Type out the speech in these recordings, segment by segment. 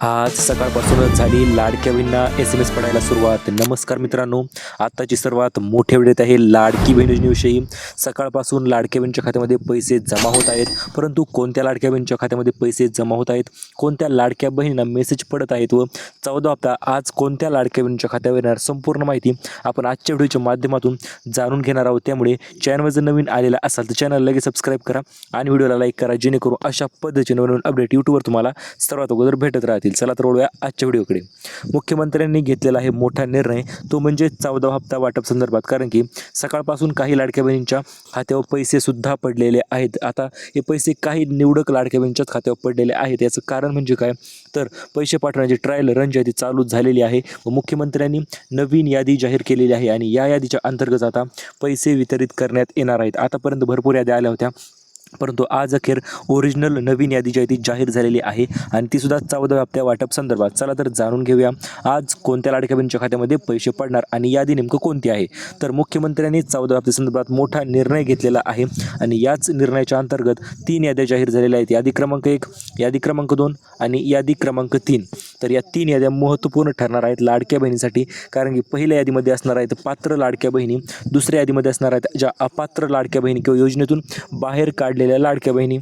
आज सकाळपासूनच झाली लाडक्या एस एम एस पडायला सुरुवात. नमस्कार मित्रांनो आत्ताची सर्वात मोठी वेळेत आहे लाडकी बहीण योजनेविषयी. सकाळपासून लाडक्या बहिणीच्या खात्यामध्ये पैसे जमा होत आहेत परंतु कोणत्या लाडक्या बहिणीच्या खात्यामध्ये पैसे जमा होत आहेत कोणत्या लाडक्या बहिणींना मेसेज पडत आहेत व चौदा हप्ता आज कोणत्या लाडक्या बहिणीच्या खात्यावर येणार संपूर्ण माहिती आपण आजच्या व्हिडिओच्या माध्यमातून जाणून घेणार आहोत. त्यामुळे चॅनलवर जर नवीन आलेला असाल तर चॅनल लगेच सबस्क्राईब करा आणि व्हिडिओला लाईक करा जेणेकरून अशा पद्धतीने नवीन अपडेट यूट्यूबवर तुम्हाला सर्वात अगोदर भेटत राहतील. चला तर वळूया आजच्या व्हिडिओकडे. मुख्यमंत्र्यांनी घेतलेला आहे मोठा निर्णय. तो म्हणजे चौदा हप्ता वाटप संदर्भात. कारण की सकाळपासून काही लाडक्या बहिणींच्या खात्यावर पैसे सुद्धा पडलेले आहेत. आता हे पैसे काही निवडक लाडक्या बहिणीच्याच खात्यावर पडलेले आहेत. याचं कारण म्हणजे काय? तर पैसे पाठवण्याची ट्रायल रन जी आहे चालू झालेली आहे. व मुख्यमंत्र्यांनी नवीन यादी जाहीर केलेली आहे. आणि या यादीच्या अंतर्गत आता पैसे वितरित करण्यात येणार आहेत. आतापर्यंत भरपूर याद्या आल्या होत्या. परंतु आज अखेर ओरिजिनल नवीन यादी जी आहे ती जाहीर झालेली आहे आणि ती सुद्धा चौदा हप्त्या वाटप संदर्भात. चला तर जाणून घेऊया आज कोणत्या लाडक्या बहिणीच्या खात्यामध्ये पैसे पडणार आणि यादी नेमकं कोणती आहे? तर मुख्यमंत्र्यांनी चौदा हप्त्या संदर्भात मोठा निर्णय घेतलेला आहे आणि याच निर्णयाच्या अंतर्गत तीन याद्या जाहीर झालेल्या आहेत. यादी क्रमांक एक यादी क्रमांक दोन आणि यादी क्रमांक तीन. तर या तीन याद्या महत्त्वपूर्ण ठरणार आहेत लाडक्या बहिणीसाठी कारण की पहिल्या यादीमध्ये असणार आहेत पात्र लाडक्या बहिणी दुसऱ्या यादीमध्ये असणार आहेत ज्या अपात्र लाडक्या बहिणी किंवा योजनेतून बाहेर काढ काढलेल्या लाडक्या बहिणी.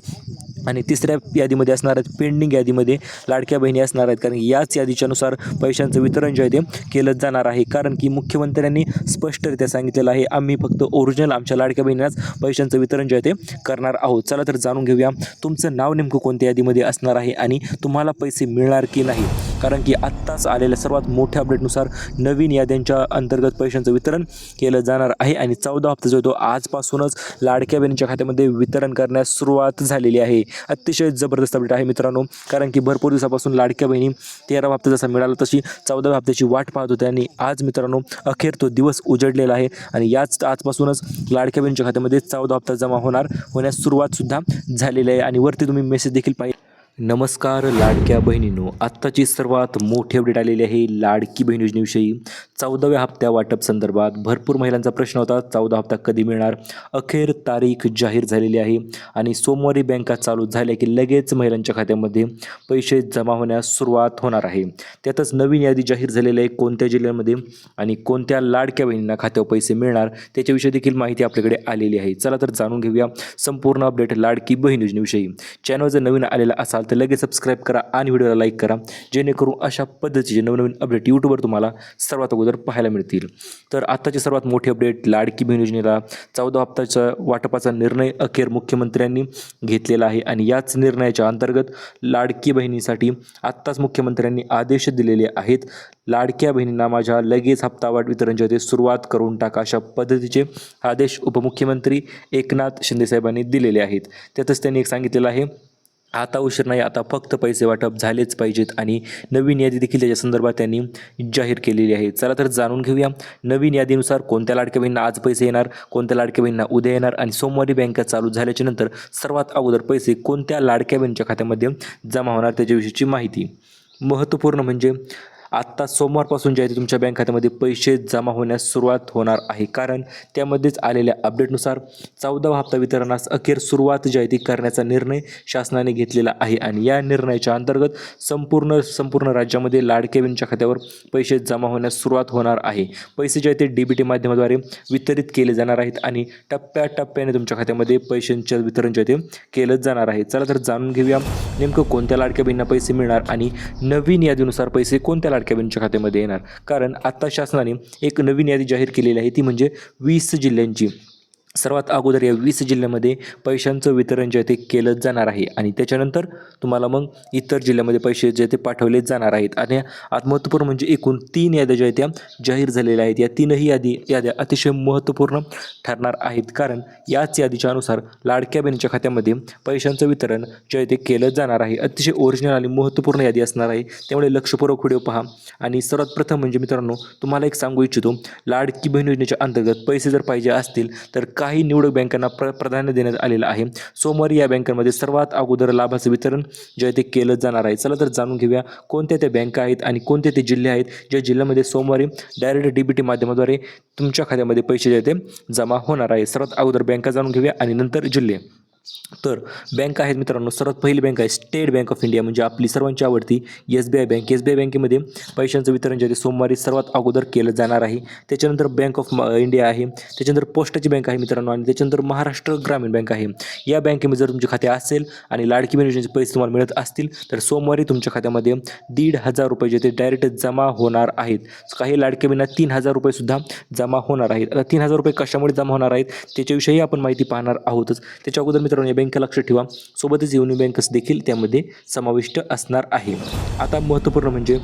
आणि तिसऱ्या यादीमध्ये असणार आहेत पेंडिंग यादीमध्ये लाडक्या बहिणी असणार आहेत. कारण की याच यादीच्यानुसार पैशांचं वितरण जे आहे ते केलं जाणार आहे. कारण की मुख्यमंत्र्यांनी स्पष्टरित्या सांगितलेलं आहे आम्ही फक्त ओरिजिनल आमच्या लाडक्या बहिणीलाच पैशांचं वितरण जे आहे ते करणार आहोत. चला तर जाणून घेऊया तुमचं नाव नेमकं कोणत्या यादीमध्ये असणार आहे आणि तुम्हाला पैसे मिळणार की नाही? कारण की आत्ताच आलेल्या सर्वात मोठ्या अपडेटनुसार नवीन याद्यांच्या अंतर्गत पैशांचं वितरण केलं जाणार आहे आणि चौदा हप्ता जो तो आजपासूनच लाडक्या बहिणीच्या खात्यामध्ये वितरण करण्यास सुरुवात झालेली आहे. अतिशय जबरदस्त अपडेट आहे मित्रांनो. कारण की भरपूर दिवसापासून लाडक्या बहिणी तेरा हप्ता जसा मिळाला तशी चौदा हप्त्याची वाट पाहत होते आणि आज मित्रांनो अखेर तो दिवस उजडलेला आहे आणि याच आजपासूनच लाडक्या बहिणीच्या खात्यामध्ये चौदा हप्ता जमा होणार होण्यास सुरुवातसुद्धा झालेली आहे. आणि वरती तुम्ही मेसेज देखील पाहिजे नमस्कार लाडक्या बहिणींनो आत्ताची सर्वात मोठी अपडेट आलेली आहे लाडकी बहीण योजनेविषयी. चौदाव्या हप्त्या वाटप संदर्भात भरपूर महिलांचा प्रश्न होता. चौदा हप्ता कधी मिळणार? अखेर तारीख जाहीर झालेली आहे आणि सोमवारी बँका चालू झाल्या की लगेच महिलांच्या खात्यामध्ये पैसे जमा होण्यास सुरुवात होणार आहे. त्यातच नवीन यादी जाहीर झालेली आहे कोणत्या जिल्ह्यामध्ये आणि कोणत्या लाडक्या बहिणींना खात्यावर पैसे मिळणार? त्याच्याविषयी देखील माहिती आपल्याकडे आलेली आहे. चला तर जाणून घेऊया संपूर्ण अपडेट लाडकी बहीण योजनेविषयी. चॅनल जर नवीन आलेला असाल तर लगेच सबस्क्राईब करा आणि व्हिडिओला लाईक करा. जेणेकरून अशा पद्धतीचे नवनवीन अपडेट यूट्यूबवर तुम्हाला सर्वात अगोदर पाहायला मिळतील. तर आत्ताची सर्वात मोठी अपडेट लाडकी बहीण योजनेला चौदा हप्ताच्या वाटपाचा निर्णय अखेर मुख्यमंत्र्यांनी घेतलेला आहे. आणि याच निर्णयाच्या अंतर्गत लाडकी बहिणीसाठी आत्ताच मुख्यमंत्र्यांनी आदेश दिलेले आहेत. लाडक्या बहिणींना माझ्या लगेच हप्तावाट वितरण जे ते सुरुवात करून टाका अशा पद्धतीचे आदेश उपमुख्यमंत्री एकनाथ शिंदेसाहेबांनी दिलेले आहेत. त्यातच त्यांनी एक सांगितलेलं आहे आता उशीर नाही आता फक्त पैसे वाटप झालेच पाहिजेत आणि नवीन यादी देखील त्याच्या संदर्भात त्यांनी जाहीर केलेली आहे. चला तर जाणून घेऊया नवीन यादीनुसार कोणत्या लाडक्या बहिणींना आज पैसे येणार कोणत्या लाडक्या बहिणींना उद्या येणार आणि सोमवारी बँका चालू झाल्याच्यानंतर सर्वात अगोदर पैसे कोणत्या लाडक्या बहिणीच्या खात्यामध्ये जमा होणार त्याच्याविषयीची माहिती. महत्त्वपूर्ण म्हणजे आत्ता सोमवारपासून जे आहे ते तुमच्या बँक खात्यामध्ये पैसे जमा होण्यास सुरुवात होणार आहे. कारण त्यामध्येच आलेल्या अपडेटनुसार चौदावा हप्ता वितरणास अखेर सुरुवात जी आहे ती करण्याचा निर्णय शासनाने घेतलेला आहे. आणि या निर्णयाच्या अंतर्गत संपूर्ण संपूर्ण राज्यामध्ये लाडक्या खात्यावर पैसे जमा होण्यास सुरुवात होणार आहे. पैसे जे आहेत ते डी बी टी माध्यमाद्वारे वितरित केले जाणार आहेत आणि टप्प्याटप्प्याने तुमच्या खात्यामध्ये पैशांचं वितरण जे आहे ते केलं जाणार आहे. चला तर जाणून घेऊया नेमकं कोणत्या लाडक्या बहिणींना पैसे मिळणार आणि नवीन यादीनुसार पैसे कोणत्या लाडक्या बहिणीच्या खात्यामध्ये येणार. कारण आत्ता शासनाने एक नवीन यादी जाहीर केलेली आहे ती म्हणजे वीस जिल्ह्यांची. सर्वात अगोदर या वीस जिल्ह्यामध्ये पैशांचं वितरण जे आहे ते केलं जाणार आहे. आणि त्याच्यानंतर तुम्हाला मग इतर जिल्ह्यामध्ये पैसे जे ते पाठवले जाणार आहेत. आणि आत महत्त्वपूर्ण म्हणजे एकूण तीन याद्या ज्या आहेत त्या जाहीर झालेल्या आहेत. या तीनही यादी याद्या अतिशय महत्त्वपूर्ण ठरणार आहेत. कारण याच यादीच्या अनुसार लाडक्या बहिणीच्या खात्यामध्ये पैशांचं वितरण जे आहे ते केलं जाणार आहे. अतिशय ओरिजिनल आणि महत्त्वपूर्ण यादी असणार आहे. त्यामुळे लक्षपूर्वक व्हिडिओ पहा. आणि सर्वात प्रथम म्हणजे मित्रांनो तुम्हाला एक सांगू इच्छितो. लाडकी बहीण योजनेच्या अंतर्गत पैसे जर पाहिजे असतील तर का काही निवडक बँकांना प्र प्राधान्य देण्यात आलेलं आहे. सोमवारी या बँकांमध्ये सर्वात अगोदर लाभाचं वितरण जे आहे ते केलं जाणार आहे. चला तर जाणून घेऊया कोणत्या त्या बँका आहेत आणि कोणते ते जिल्हे आहेत. ज्या जिल्ह्यामध्ये सोमवारी डायरेक्ट डी बी टी माध्यमाद्वारे तुमच्या खात्यामध्ये पैसे जे आहे ते जमा होणार आहे. सर्वात अगोदर बँका जाणून घेऊया आणि नंतर जिल्हे. तर बँक आहेत मित्रांनो सर्वात पहिली बँक आहे स्टेट बँक ऑफ इंडिया म्हणजे आपली सर्वांची आवडती S B I bank S B I बँकेमध्ये पैशांचं वितरण जे आहे सोमवारी सर्वात अगोदर केलं जाणार आहे त्याच्यानंतर बँक ऑफ इंडिया आहे त्याच्यानंतर पोस्टाची बँक आहे मित्रांनो आणि त्याच्यानंतर महाराष्ट्र ग्रामीण बँक आहे. या बँकेमध्ये जर तुमचे खाते असेल आणि लाडकी योजनेचे पैसे तुम्हाला मिळत असतील तर सोमवारी तुमच्या खात्यामध्ये दीड हजार रुपये जे ते डायरेक्ट जमा होणार आहेत. काही लाडकी बिना तीन हजार रुपयेसुद्धा जमा होणार आहेत. आता तीन हजार रुपये कशामुळे जमा होणार आहेत त्याच्याविषयी आपण माहिती पाहणार आहोतच. त्याच्या अगोदर मित्रांनो या बँका लक्षात ठेवा. सोबतच युनियन बँकस देखील त्यामध्ये समाविष्ट असणार आहे. आता महत्त्वपूर्ण म्हणजे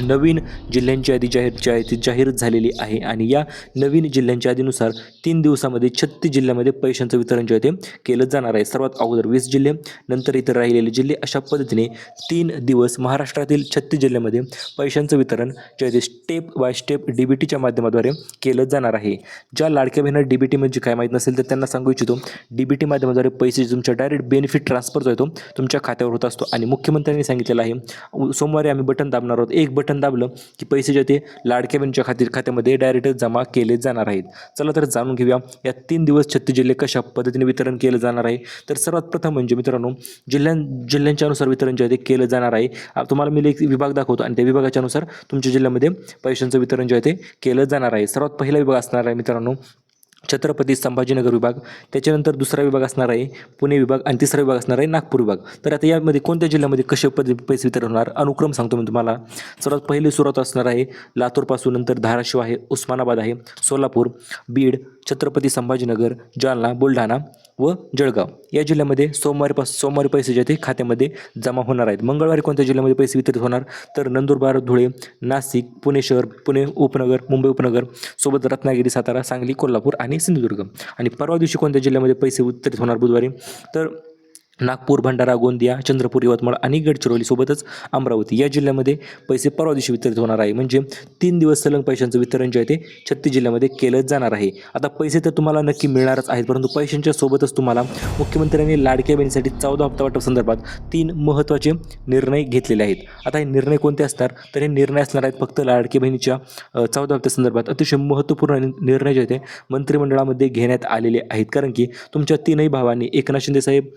नवीन जिल्ह्यांची यादी जाहीर जी जाहीर झालेली आहे आणि या नवीन जिल्ह्यांच्या यादीनुसार तीन दिवसामध्ये छत्तीस जिल्ह्यामध्ये पैशांचं वितरण जे आहे ते केलं जाणार आहे. सर्वात अगोदर वीस जिल्हे नंतर इतर राहिलेले जिल्हे. अशा पद्धतीने तीन दिवस महाराष्ट्रातील छत्तीस जिल्ह्यामध्ये पैशांचं वितरण जे आहे ते step by step D B टीच्या माध्यमाद्वारे केलं जाणार आहे. ज्या लाडक्या बहिणींना डी बी टी म्हणजे काय माहीत नसेल तर त्यांना सांगू इच्छितो डी बी टी माध्यमाद्वारे पैसे तुमच्या डायरेक्ट बेनिफिट ट्रान्सफर जो आहे तो तुमच्या खात्यावर होत असतो. आणि मुख्यमंत्र्यांनी सांगितलेलं आहे सोमवारी आम्ही बटन दाबणार आहोत. एक बटन दाबलं की पैसे जे ते लाडक्या बहिणीच्या खाती खात्यामध्ये डायरेक्ट जमा केले जाणार आहेत. चला तर जाणून घेऊया या तीन दिवस छत्तीस जिल्हे कशा पद्धतीने वितरण केलं जाणार आहे? तर सर्वात प्रथम म्हणजे मित्रांनो जिल्ह्यां जिल्ह्यांच्या अनुसार वितरण जे आहे ते केलं जाणार आहे. तुम्हाला मी एक विभाग दाखवतो आणि त्या विभागाच्या अनुसार तुमच्या जिल्ह्यामध्ये पैशांचं वितरण जे आहे ते केलं जाणार आहे. सर्वात पहिला विभाग असणार आहे मित्रांनो छत्रपती संभाजीनगर विभाग त्याच्यानंतर दुसरा विभाग असणार आहे पुणे विभाग आणि तिसरा विभाग असणार आहे नागपूर विभाग. तर आता यामध्ये कोणत्या जिल्ह्यामध्ये कसे पद्धती पैसे वितरण होणार? अनुक्रम सांगतो मी तुम्हाला. सर्वात पहिली सुरुवात असणार आहे लातूरपासून नंतर धाराशिव आहे उस्मानाबाद आहे सोलापूर बीड छत्रपती संभाजीनगर जालना बुलढाणा व जळगाव. या जिल्ह्यामध्ये सोमवारी पास सोमवारी पैसे जे ते खात्यामध्ये जमा होणार आहेत. मंगळवारी कोणत्या जिल्ह्यामध्ये पैसे वितरित होणार? तर नंदुरबार धुळे नाशिक पुणे शहर पुणे उपनगर मुंबई उपनगर सोबत रत्नागिरी सातारा सांगली कोल्हापूर आणि सिंधुदुर्ग. आणि परवा दिवशी कोणत्या जिल्ह्यामध्ये पैसे वितरित होणार बुधवारी? तर नागपूर भंडारा गोंदिया चंद्रपूर यवतमाळ आणि गडचिरोली सोबतच अमरावती या जिल्ह्यामध्ये पैसे परवा दिवशी वितरित होणार आहे. म्हणजे तीन दिवस सलग पैशांचं वितरण जे आहे ते छत्तीस जिल्ह्यामध्ये केलं जाणार आहे. आता पैसे तर तुम्हाला नक्की मिळणारच आहेत परंतु पैशांच्या सोबतच तुम्हाला मुख्यमंत्र्यांनी लाडक्या बहिणीसाठी चौदा हप्ता वाटप संदर्भात तीन महत्त्वाचे निर्णय घेतलेले आहेत. आता हे निर्णय कोणते असणार? तर हे निर्णय असणार आहेत फक्त लाडक्या बहिणीच्या चौदा हप्त्यासंदर्भात अतिशय महत्त्वपूर्ण निर्णय जे आहे ते मंत्रिमंडळामध्ये घेण्यात आलेले आहेत. कारण की तुमच्या तीनही भावांनी एकनाथ शिंदे साहेब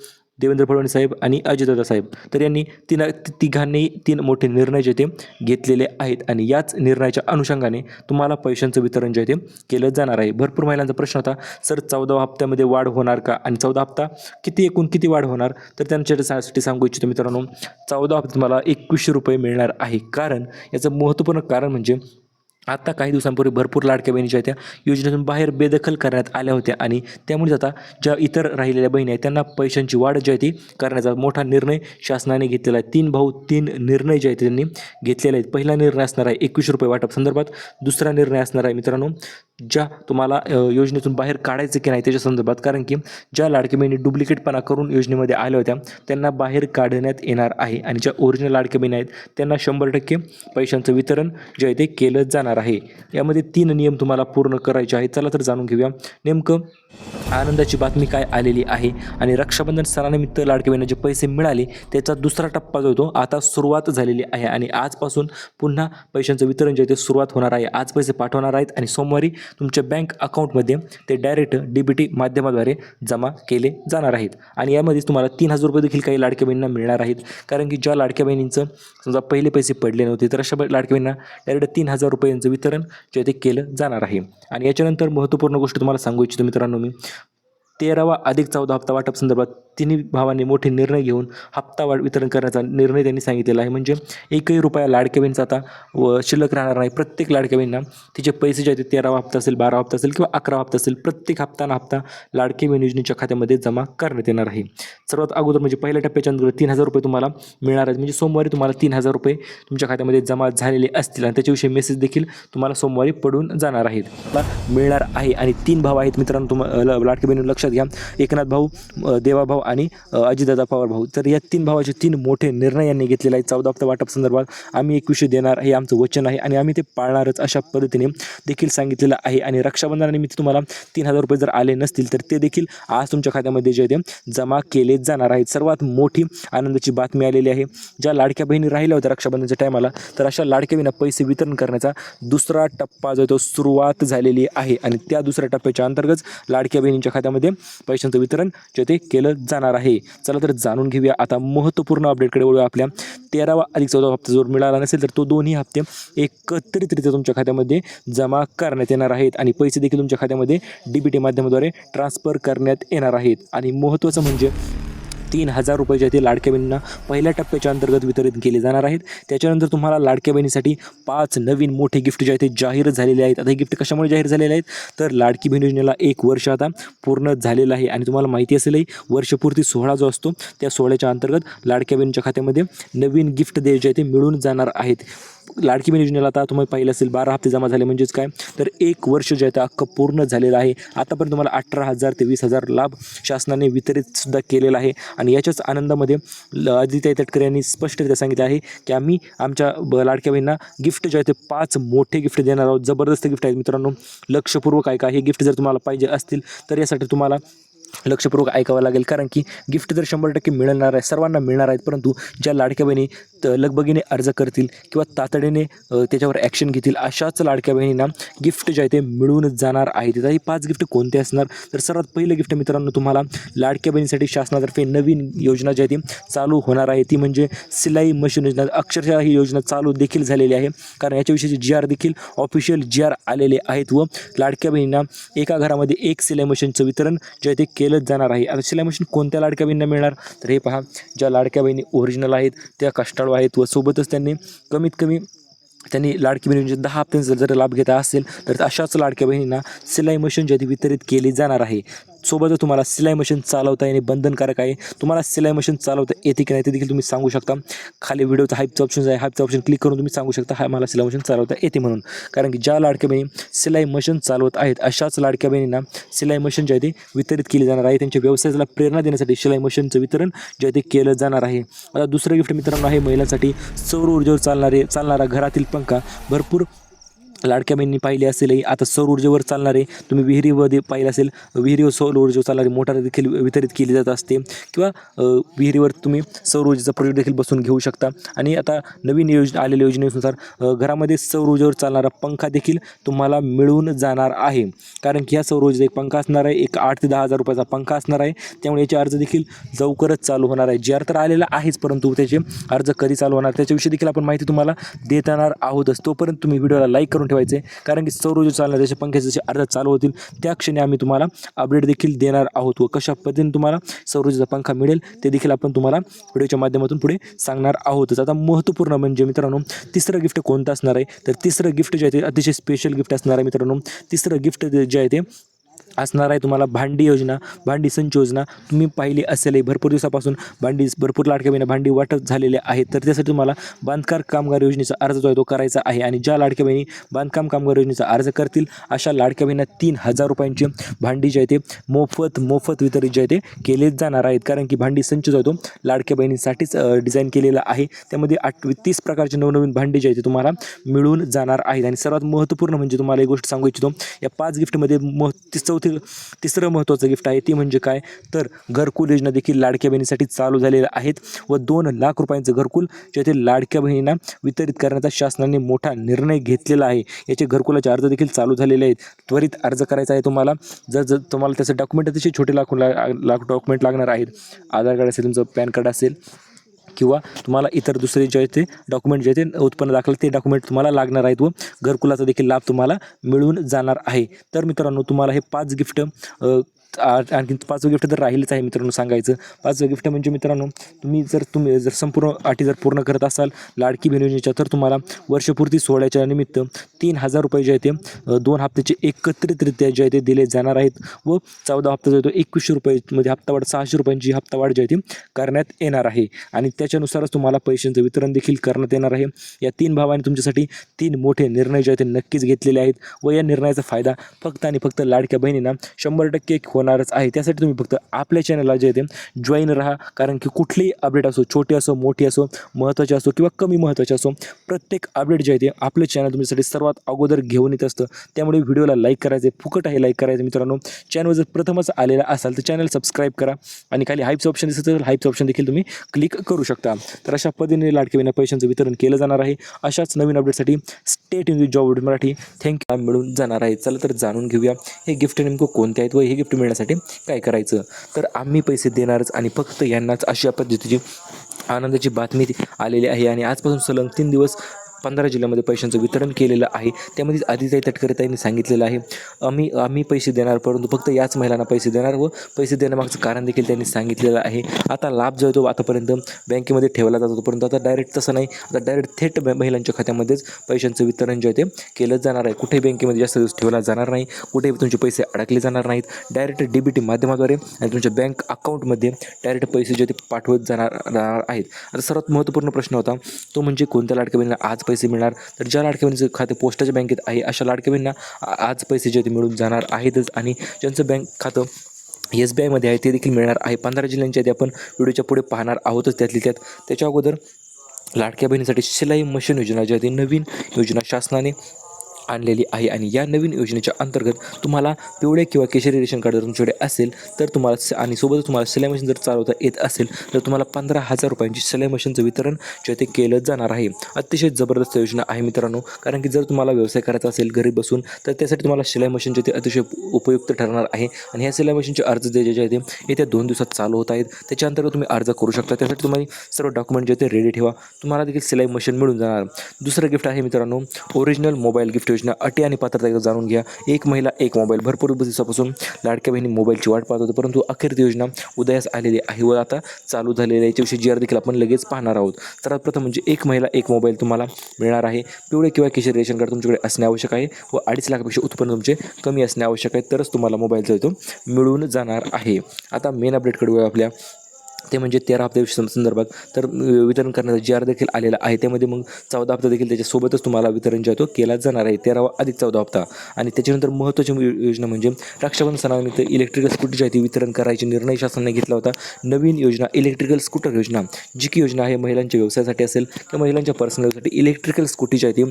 देवेंद्र फडणवीस साहेब आणि अजितदादा साहेब. तर यांनी तीन तिघांनी तीन मोठे निर्णय जे ते घेतलेले आहेत. आणि याच निर्णयाच्या अनुषंगाने तुम्हाला पैशांचं वितरण जे ते केलं जाणार आहे. भरपूर महिलांचा प्रश्न होता सर चौदा हप्त्यामध्ये वाढ होणार का? आणि चौदा हप्ता किती एकूण किती वाढ होणार? तर त्यांच्यासाठी सांगू इच्छितो मित्रांनो चौदा हप्ते तुम्हाला एकवीसशे रुपये मिळणार आहे. कारण याचं महत्त्वपूर्ण कारण म्हणजे आता काही दिवसांपूर्वी भरपूर लाडक्या बहिणीच्या त्या योजनेतून बाहेर बेदखल करण्यात आल्या होत्या आणि त्यामुळेच आता ज्या इतर राहिलेल्या बहिणी आहेत त्यांना पैशांची वाढ जी आहे ती करण्याचा मोठा निर्णय शासनाने घेतलेला आहे. तीन भाऊ तीन निर्णय जे आहेत त्यांनी घेतलेले आहेत. पहिला निर्णय असणार आहे एकवीस रुपये वाटप संदर्भात. दुसरा निर्णय असणार आहे मित्रांनो ज्या तुम्हाला योजनेतून बाहेर काढायचं की नाही त्याच्या संदर्भात. कारण की ज्या लाडक्या बहिणी डुप्लिकेटपणा करून योजनेमध्ये आल्या होत्या त्यांना बाहेर काढण्यात येणार आहे. आणि ज्या ओरिजिनल लाडक्या बहिणी आहेत त्यांना शंभर टक्के पैशांचं वितरण जे आहे ते केलं जाणार आहे. यामध्ये तीन नियम तुम्हाला पूर्ण करायचे आहेत. चला तर जाणून घेऊया. नेमकं आनंदाची बातमी काय आलेली आहे? आणि रक्षाबंधन सणानिमित्त लाडक्या बहिणीचे पैसे मिळाले त्याचा दुसरा टप्पा जो होतो तो आता सुरुवात झालेली आहे. आणि आजपासून पुन्हा पैशांचं वितरण जे आहे ते सुरुवात होणार आहे. आज पैसे पाठवणार आहेत आणि सोमवारी तुमच्या बँक अकाउंटमध्ये ते डायरेक्ट डी बी टी माध्यमाद्वारे जमा केले जाणार आहेत. आणि यामध्ये तुम्हाला तीन हजार रुपये देखील काही लाडक्या बहिणींना मिळणार आहेत. कारण की ज्या लाडक्या बहिणींचं समजा पहिले पैसे पडले नव्हते तर अशा लाडक्या बहिणींना डायरेक्ट तीन हजार रुपयांचं वितरण जे ते केलं जाणार आहे. आणि याच्यानंतर महत्त्वपूर्ण गोष्ट तुम्हाला सांगू इच्छितो मित्रांनो मी तेरावा अधिक चौदा हप्ता वाटप संदर्भात तिन्ही भावांनी मोठे निर्णय घेऊन हप्ता वाढ वितरण करण्याचा निर्णय त्यांनी सांगितलेला आहे. म्हणजे एकही रुपया लाडक्या बहिणीचा आता व शिल्लक राहणार नाही. प्रत्येक लाडक्या बहिणींना तिचे पैसे जे आहेत तेरावा हप्ता असेल बारा हप्ता असेल किंवा अकरा हप्ता असेल प्रत्येक हप्ता ना हप्ता लाडकी बहीण योजनेच्या खात्यामध्ये जमा करण्यात येणार आहे. सर्वात अगोदर म्हणजे पहिल्या टप्प्याच्या अंतर्गत तीन हजार रुपये तुम्हाला मिळणार आहेत. म्हणजे सोमवारी तुम्हाला तीन हजार रुपये तुमच्या खात्यामध्ये जमा झालेले असतील आणि त्याच्याविषयी मेसेज देखील तुम्हाला सोमवारी पडून जाणार आहेत. मिळणार आहे आणि तीन भाव आहेत मित्रांनो तुम्हाला लाडकी बहिणी लक्षात घ्या. एकनाथ भाऊ देवाभाऊ आणि अ, अजितदादा पवार भाऊ. तर या तीन भावाचे तीन मोठे निर्णय यांनी घेतलेले आहेत. चौदा हप्ता वाटप संदर्भात आम्ही एक विषय देणार हे आमचं वचन आहे आणि आम्ही ते पाळणारच अशा पद्धतीने देखील सांगितलेलं आहे. आणि रक्षाबंधनानिमित्त तुम्हाला तीन हजार रुपये जर आले नसतील तर ते देखील आज तुमच्या खात्यामध्ये जे ते जमा केले जाणार आहेत. सर्वात मोठी आनंदाची बातमी आलेली आहे ज्या लाडक्या बहिणी राहिल्या होत्या रक्षाबंधनच्या टायमाला तर अशा लाडक्या बहिणींना पैसे वितरण करण्याचा दुसरा टप्पा जो आहे तो सुरुवात झालेली आहे. आणि त्या दुसऱ्या टप्प्याच्या अंतर्गत लाडक्या बहिणींच्या खात्यामध्ये पैशांचं वितरण जे ते केलं जाणार आहे. चला तर जाणून घेऊया. आता महत्त्वपूर्ण अपडेटकडे वळूया आपल्या. तेरावा अधिक चौदा हप्ता जर मिळाला नसेल तर तो दोन्ही हप्ते एकत्रितरित्या तुमच्या खात्यामध्ये जमा करण्यात येणार आहेत आणि पैसे देखील तुमच्या खात्यामध्ये डी बी टी माध्यमाद्वारे ट्रान्सफर करण्यात येणार आहेत. आणि महत्त्वाचं म्हणजे तीन हजार रुपये जे ते लाडक्या बहिणींना पहिल्या टप्प्याच्या अंतर्गत वितरित केले जाणार आहेत. त्याच्यानंतर तुम्हाला लाडक्या बहिणीसाठी पाच नवीन मोठे गिफ्ट जे आहेत ते जाहीर झालेले आहेत. आता हे गिफ्ट कशामुळे जाहीर झालेले आहेत? तर लाडकी बहीण योजनेला एक वर्ष आता पूर्ण झालेलं आहे आणि तुम्हाला माहिती असेलही वर्षपूर्ती सोहळा जो असतो त्या सोहळ्याच्या अंतर्गत लाडक्या बहिणीच्या खात्यामध्ये नवीन गिफ्ट दे जे आहे ते मिळून जाणार आहेत. लाडकी बहीण योजनेला आता तुम्ही पाहिलं असेल बारा हप्ते जमा झाले म्हणजेच काय? तर एक वर्ष जे आहे ते अख्खं पूर्ण झालेलं आहे. आतापर्यंत तुम्हाला अठरा हजार ते वीस हजार लाभ शासनाने वितरित सुद्धा केलेला आहे. आणि याच्याच आनंदामध्ये ल- आदित्य तटकरे यांनी स्पष्टरित्या सांगितलं आहे की आम्ही आमच्या ब लाडक्या बहिणींना गिफ्ट जे आहे ते पाच मोठे गिफ्ट देणार आहोत. जबरदस्त गिफ्ट आहेत मित्रांनो. लक्षपूर्वक ऐका हे गिफ्ट जर तुम्हाला पाहिजे असतील तर यासाठी तुम्हाला लक्षपूर्वक ऐकावं लागेल कारण की गिफ्ट तर शंभर टक्के मिळणार आहे सर्वांना मिळणार आहेत परंतु ज्या लाडक्या बहिणी त- लगबगीने अर्ज करतील किंवा तातडीने त्याच्यावर ॲक्शन घेतील अशाच लाडक्या बहिणींना गिफ्ट जे आहे ते मिळून जाणार आहे. तिथं ही पाच गिफ्ट कोणते असणार? तर सर्वात पहिलं गिफ्ट मित्रांनो तुम्हाला लाडक्या बहिणीसाठी शासनातर्फे नवीन योजना जी आहे ती चालू होणार आहे. ती म्हणजे सिलाई मशीन योजना. अक्षरशः ही योजना चालू देखील झालेली आहे कारण याच्याविषयीचे जी आर देखील ऑफिशियल जी आर आलेले आहेत व लाडक्या बहिणींना एका घरामध्ये एक सिलाई मशीनचं वितरण जे आहे ते केलंच जाणार आहे. आता सिलाई मशीन कोणत्या लाडक्या बहिणींना मिळणार? तर हे पहा ज्या लाडक्या बहिणी ओरिजिनल आहेत त्या कष्टाळू आहेत व सोबतच त्यांनी कमीत कमी त्यांनी लाडकी बहिणी म्हणजे दहा हप्त्यांचा जर लाभ घेता असेल तर अशाच लाडक्या बहिणींना सिलाई मशीन ज्यादी वितरित केली जाणार आहे. सोबतच तुम्हाला सिलाई मशीन चालवता येणे बंधनकारक आहे तुम्हाला सिलाई मशीन चालवता येते की नाही ते देखील तुम्ही सांगू शकता. खाली व्हिडिओचा हाईपचं ऑप्शन आहे हाईपचं ऑप्शन क्लिक करून तुम्ही सांगू शकता हा मला सिलाई मशीन चालवता येते म्हणून. कारण की ज्या लाडक्या बहिणी सिलाई मशीन चालवत आहेत अशाच लाडक्या बहिणींना सिलाई मशीन जे आहे ते वितरित केली जाणार आहे. त्यांच्या व्यवसायाला प्रेरणा देण्यासाठी शिलाई मशीनचं वितरण जे आहे ते केलं जाणार आहे. आता दुसरं गिफ्ट मित्रांनो आहे महिलांसाठी सौर ऊर्जेवर चालणारे चालणारा घरातील पंखा. भरपूर लाडक्या बहिणी पाहिली असेलही आता सौर ऊर्जेवर चालणारे तुम्ही विहिरीमध्ये पाहिलं असेल विहिरीवर सौर ऊर्जेवर चालणारी मोटार देखील वितरित केली जात असते. किंवा विहिरीवर तुम्ही सौर ऊर्जेचा प्रोजेक्ट देखील बसून घेऊ शकता. आणि आता नवीन योजना आलेल्या योजनेनुसार घरामध्ये सौर ऊर्जेवर चालणारा पंखा देखील तुम्हाला मिळून जाणार आहे. कारण की ह्या सौर ऊर्जेचा एक पंखा असणार आहे एक आठ ते दहा हजार रुपयाचा पंखा असणार आहे. त्यामुळे याचे अर्ज देखील लवकरच चालू होणार आहे. जी आर तर आलेला आहेच परंतु त्याचे अर्ज कधी चालू होणार त्याच्याविषयी देखील आपण माहिती तुम्हाला देत येणार आहोतच. तोपर्यंत तुम्ही व्हिडिओला लाईक करून ठेवा. ठेवायचे. कारण की सौर ऊर्जा चालणार जसे पंखे जसे अर्ज चालू होतील त्या क्षणी आम्ही तुम्हाला अपडेट देखील देणार आहोत व कशा पद्धतीने तुम्हाला सौर ऊर्जेचा पंखा मिळेल ते देखील आपण तुम्हाला व्हिडिओच्या माध्यमातून पुढे सांगणार आहोतच आता महत्त्वपूर्ण म्हणजे मित्रांनो तिसरं गिफ्ट कोणतं असणार आहे? तर तिसरं गिफ्ट जे आहे ते अतिशय स्पेशल गिफ्ट असणार आहे मित्रांनो. तिसरं गिफ्ट जे आहे ते असणार आहे तुम्हाला भांडी योजना भांडी संच योजना. तुम्ही पाहिली असेलही भरपूर दिवसापासून भांडी भरपूर लाडक्या बहिणी भांडी वाटप झालेले आहेत. तर त्यासाठी तुम्हाला बांधकार कामगार योजनेचा अर्ज जो आहे तो करायचा आहे आणि ज्या लाडक्या बहिणी बांधकाम कामगार योजनेचा अर्ज करतील अशा लाडक्या बहिणींना तीन हजार रुपयांची भांडी जे आहे ते मोफत मोफत वितरित जे आहे ते केले जाणार आहेत. कारण की भांडी संच जो आहे तो लाडक्या बहिणींसाठीच डिझाईन केलेला आहे. त्यामध्ये आठ तीस प्रकारचे नवनवीन भांडी जे आहे ते तुम्हाला मिळून जाणार आहेत. आणि सर्वात महत्त्वपूर्ण म्हणजे तुम्हाला एक गोष्ट सांगू इच्छितो. या पाच गिफ्टमध्ये मह चौथी तिसरं महत्त्वाचं गिफ्ट आहे ती म्हणजे काय? तर घरकुल योजना देखील लाडक्या बहिणीसाठी चालू झालेल्या आहेत व दोन लाख रुपयांचं घरकुल जेथे लाडक्या बहिणींना वितरित करण्याचा शासनाने मोठा निर्णय घेतलेला आहे. याचे घरकुलाचे अर्ज देखील चालू झालेले आहेत. त्वरित अर्ज करायचा आहे तुम्हाला. जर जर तुम्हाला त्याचं डॉक्युमेंट अतिशय छोटे लाख लाख डॉक्युमेंट लागणार आहेत. आधार कार्ड असेल तुमचं पॅन कार्ड असेल किंवा तुम्हाला इतर दुसरे जे आहे ते डॉक्युमेंट जे आहे ते उत्पन्न दाखल ते डॉक्युमेंट तुम्हाला लागणार आहेत व घरकुलाचा देखील लाभ तुम्हाला मिळून जाणार आहे. तर मित्रांनो तुम्हाला हे पाच गिफ्ट आणखी पाचवं गिफ्ट तर राहिलंच आहे मित्रांनो सांगायचं. पाचवं गिफ्ट म्हणजे मित्रांनो तुम्ही जर तुम्ही जर संपूर्ण अटी जर पूर्ण करत असाल लाडकी बहीण योजनेच्या तर तुम्हाला वर्षपूर्ती सोहळ्याच्या निमित्त तीन हजार रुपये जे आहे ते दोन हप्त्याचे एकत्रितरित्या जे आहे ते दिले जाणार आहेत व चौदा हप्ता जो आहे तो एकवीसशे रुपये म्हणजे हप्तावाढ सहाशे रुपयांची हप्तावाढ जी आहे ती करण्यात येणार आहे. आणि त्याच्यानुसारच तुम्हाला पैशांचं वितरण देखील करण्यात येणार आहे. या तीन भावाने तुमच्यासाठी तीन मोठे निर्णय जे आहेत ते नक्कीच घेतलेले आहेत व या निर्णयाचा फायदा फक्त आणि फक्त लाडक्या बहिणींना शंभर टक्के होणार होणारच आहे. त्यासाठी तुम्ही फक्त आपल्या चॅनलला जे आहे ते जॉईन राहा. कारण की कुठलीही अपडेट असो छोटी असो मोठी असो महत्त्वाची असो किंवा कमी महत्त्वाची असो प्रत्येक अपडेट जे आहे ते आपलं चॅनल तुमच्यासाठी सर्वात अगोदर घेऊन येत असतं. त्यामुळे व्हिडिओला लाईक करायचे फुकट आहे लाईक करायचं मित्रांनो. चॅनल जर प्रथमच आलेला असाल तर चॅनल सबस्क्राईब करा. आणि खाली हाईपचं ऑप्शन दिसत असेल हाईपचं ऑप्शन देखील तुम्ही क्लिक करू शकता. तर अशा पद्धतीने लाडकेविना पैशांचं वितरण केलं जाणार आहे. अशाच नवीन अपडेटसाठी state in job Marathi thank you मिळून जाणार आहे. चला तर जाणून घेऊया. हे गिफ्ट नेमकं कोणते आहेत व हे गिफ्ट मिळण्यासाठी काय करायचं? तर आम्ही पैसे देणारच आणि फक्त यांनाच अशा पद्धतीची आनंदाची बातमी आलेली आहे. आणि आजपासून सलग तीन दिवस पंधरा जिल्ह्यामध्ये पैशांचं वितरण केलेलं आहे. त्यामध्ये आदिताई तटकरे ताईंनी सांगितलेलं आहे आम्ही आम्ही पैसे देणार परंतु फक्त याच महिलांना पैसे देणार व पैसे देण्यामागचं कारण देखील त्यांनी सांगितलेलं आहे. आता लाभ जो आहे तो आतापर्यंत बँकेमध्ये ठेवला जात परंतु आता डायरेक्ट तसं नाही. आता डायरेक्ट थेट महिलांच्या खात्यामध्येच पैशांचं वितरण जे आहे ते केलं जाणार आहे. कुठे बँकेमध्ये जास्त दिवस ठेवला जाणार नाही. कुठे तुमचे पैसे अडकले जाणार नाहीत. डायरेक्ट डीबीटी टी माध्यमाद्वारे आणि तुमच्या बँक अकाउंटमध्ये डायरेक्ट पैसे जे ते पाठवत जाणार जाणार आहेत. आता सर्वात महत्त्वपूर्ण प्रश्न होता तो म्हणजे कोणत्या लाडक्या बहिणीला आज पैसे पैसे मिळणार. तर ज्या लाडक्या बहिणीचं खातं पोस्टाच्या बँकेत आहे अशा लाडक्या बहिणींना आज पैसे जे ते मिळून जाणार आहेतच. आणि ज्यांचं बँक खातं एस बी आयमध्ये आहे ते देखील मिळणार आहे. पंधरा जिल्ह्यांच्या आधी आपण व्हिडिओच्या पुढे पाहणार आहोतच त्यातली त्यात. त्याच्या अगोदर लाडक्या बहिणीसाठी शिलाई मशीन योजना जी आहे ती नवीन योजना शासनाने आणलेली आहे आणि या नवीन योजनेच्या अंतर्गत तुम्हाला पिवळे किंवा केशरी रेशन कार्ड जर तुमच्याकडे असेल तर तुम्हाला स- आणि सोबतच तुम्हाला सिलाई मशीन जर चालवता येत असेल तर तुम्हाला पंधरा हजार रुपयांची सिलाई मशीनचं वितरण जे ते केलं जाणार आहे. अतिशय जबरदस्त योजना आहे मित्रांनो कारण की जर तुम्हाला व्यवसाय करायचा असेल घरी बसून तर त्यासाठी तुम्हाला शिलाई मशीन जे ते अतिशय उपयुक्त ठरणार आहे. आणि ह्या सिलाई मशीनचे अर्ज जे जे आहे ते येत्या दोन दिवसात चालू होत आहेत. त्याच्या अंतर्गत तुम्ही अर्ज करू शकता. त्यासाठी तुम्ही सर्व डॉक्युमेंट जे ते रेडी ठेवा तुम्हाला देखील सिलाई मशीन मिळून जाणार. दुसरं गिफ्ट आहे मित्रांनो ओरिजिनल मोबाईल गिफ्ट योजना अटी आणि पात्रता एकदा जाणून घ्या. एक महिला एक मोबाईल. भरपूर दिवसापासून लाडक्या बहिणी मोबाईलची वाट पाहत होती परंतु अखेर ती योजना उदयास आलेली आहे. व आता चालू झालेली आहे. याच्याविषयी जी आर देखील आपण लगेच पाहणार आहोत. तर प्रथम म्हणजे एक महिला एक मोबाईल तुम्हाला मिळणार आहे. पिवळे किंवा केशरी रेशन कार्ड तुमच्याकडे असणे आवश्यक आहे व अडीच लाखापेक्षा उत्पन्न तुमचे कमी असणे आवश्यक आहे. तरच तुम्हाला मोबाईलचा जो तो मिळून जाणार आहे. आता मेन अपडेटकडे आपल्या ते म्हणजे तेरा हप्ते संदर्भात. तर वितरण करण्याचा जी आर देखील आलेला आहे त्यामध्ये मग चौदा हप्ता देखील त्याच्यासोबतच तुम्हाला वितरण जे आहे तो केला जाणार आहे. तेरावा अधिक चौदा हप्ता. आणि त्याच्यानंतर महत्त्वाची योजना म्हणजे रक्षाबंधन सणानिमित्त इलेक्ट्रिकल स्कूटर जी आहे ती वितरण करायची निर्णय शासनाने घेतला होता. नवीन योजना इलेक्ट्रिकल स्कूटर योजना जी की योजना आहे महिलांच्या व्यवसायासाठी असेल किंवा महिलांच्या पर्सनलसाठी इलेक्ट्रिकल स्कूटी जी आहे ती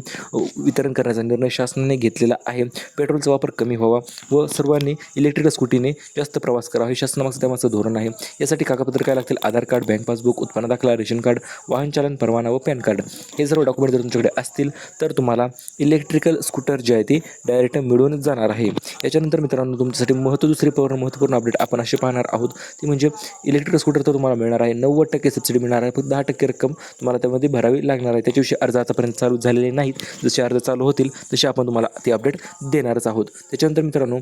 वितरण करण्याचा निर्णय शासनाने घेतलेला आहे. पेट्रोलचा वापर कमी व्हावा व सर्वांनी इलेक्ट्रिकल स्कूटीने जास्त प्रवास करावा हे शासनामागचं त्यामागचं धोरण आहे. यासाठी कागदपत्र काय लागतील आधार कार्ड बँक पासबुक उत्पन्न दाखला रेशन कार्ड वाहन चालन परवाना व पॅन कार्ड हे सर्व डॉक्युमेंट जर तुमच्याकडे असतील तर तुम्हाला इलेक्ट्रिकल स्कूटर जे आहे ती डायरेक्ट मिळूनच जाणार आहे. याच्यानंतर मित्रांनो तुमच्यासाठी महत्त्व दुसरी पूर्ण महत्त्वपूर्ण अपडेट आपण असे पाहणार आहोत. ती म्हणजे इलेक्ट्रिकल स्कूटर तर तुम्हाला मिळणार आहे. नव्वद टक्के सबसिडी मिळणार आहे. फक्त दहा टक्के रक्कम तुम्हाला त्यामध्ये भरावी लागणार आहे. त्याच्याविषयी अर्ज आतापर्यंत चालू झालेले नाहीत. जसे अर्ज चालू होतील तसे आपण तुम्हाला ते अपडेट देणारच आहोत. त्याच्यानंतर मित्रांनो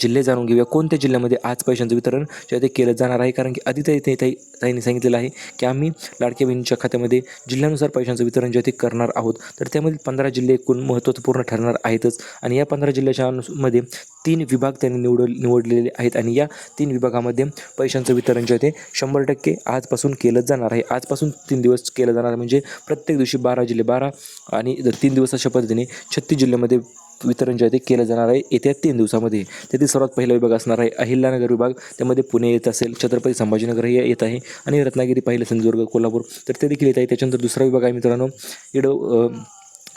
जिल्हे जाणून घेऊया. कोणत्या जिल्ह्यामध्ये आज पैशांचं वितरण जे ते केलं जाणार आहे? कारण की आधी ताई ताई ताईंनी सांगितलेलं आहे की आम्ही लाडक्या बहिणीच्या खात्यामध्ये जिल्ह्यानुसार पैशांचं वितरण जे ते करणार आहोत. तर त्यामध्ये पंधरा जिल्हे एकूण महत्त्वपूर्ण ठरणार आहेतच. आणि या पंधरा जिल्ह्याच्या मध्ये तीन विभाग त्यांनी निवड निवडलेले आहेत. आणि या तीन विभागामध्ये पैशांचं वितरण जे ते शंभर टक्के आजपासून केलं जाणार आहे. आजपासून तीन दिवस केलं जाणार आहे. म्हणजे प्रत्येक दिवशी बारा जिल्हे बारा आणि तीन दिवस अशा पद्धतीने छत्तीस जिल्ह्यामध्ये वितरण जे आहे ते केलं जाणार आहे येत्या तीन दिवसामध्ये. त्यातील सर्वात पहिला विभाग असणार आहे अहिल्यानगर विभाग. त्यामध्ये पुणे येत असेल छत्रपती संभाजीनगर हे येत आहे आणि रत्नागिरी पाहिलं सिंधुदुर्ग कोल्हापूर. तर ते देखील येत आहे. त्याच्यानंतर दुसरा विभाग आहे मित्रांनो इडो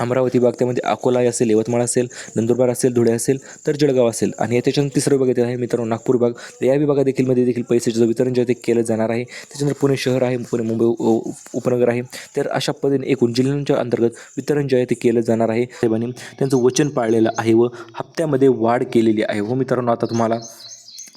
अमरावती भाग त्यामध्ये अकोला असेल यवतमाळ असेल नंदुरबार असेल धुळे असेल तर जळगाव असेल. आणि त्याच्यानंतर तिसरा विभाग येत आहे मित्रांनो नागपूर भाग तर या विभागात देखील मध्ये देखील पैशाचं वितरण जे आहे ते केलं जाणार आहे त्याच्यानंतर पुणे शहर आहे पुणे मुंबई उपनगर आहे. तर अशा पद्धतीने एकूण जिल्ह्यांच्या अंतर्गत वितरण जे आहे ते केलं जाणार आहे. साहेबांनी त्यांचं वचन पाळलेलं आहे व हप्त्यामध्ये वाढ केलेली आहे. व मित्रांनो आता तुम्हाला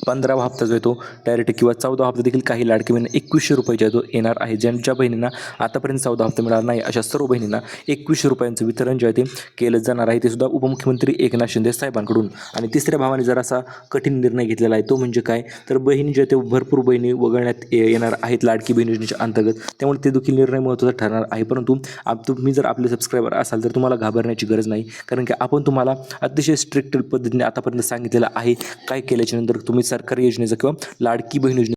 पंधरावा हप्ता जो आहे तो डायरेक्ट किंवा चौदा हप्ता देखील काही लाडकी बहिणी एकवीसशे रुपयाच्या जो येणार आहे. ज्यांच्या बहिणींना आतापर्यंत चौदा हप्ता मिळाला नाही अशा सर्व बहिणींना एकवीसशे रुपयांचं वितरण जे आहे ते केलं जाणार आहे. ते सुद्धा उपमुख्यमंत्री एकनाथ शिंदे साहेबांकडून. आणि तिसऱ्या भावाने जरासा कठीण निर्णय घेतलेला आहे तो म्हणजे काय? तर बहिणी जे आहे ते भरपूर बहिणी वगळण्यात ये- येणार आहेत लाडकी बहीण योजनेच्या अंतर्गत. त्यामुळे ते देखील निर्णय महत्त्वाचा ठरणार आहे. परंतु आप तुम्ही जर आपले सबस्क्रायबर असाल तर तुम्हाला घाबरण्याची गरज नाही. कारण की आपण तुम्हाला अतिशय स्ट्रिक्ट पद्धतीने आतापर्यंत सांगितलेलं आहे. काय केल्याच्यानंतर तुम्ही सरकारी योजनेचं किंवा लाडकी बहीण योजने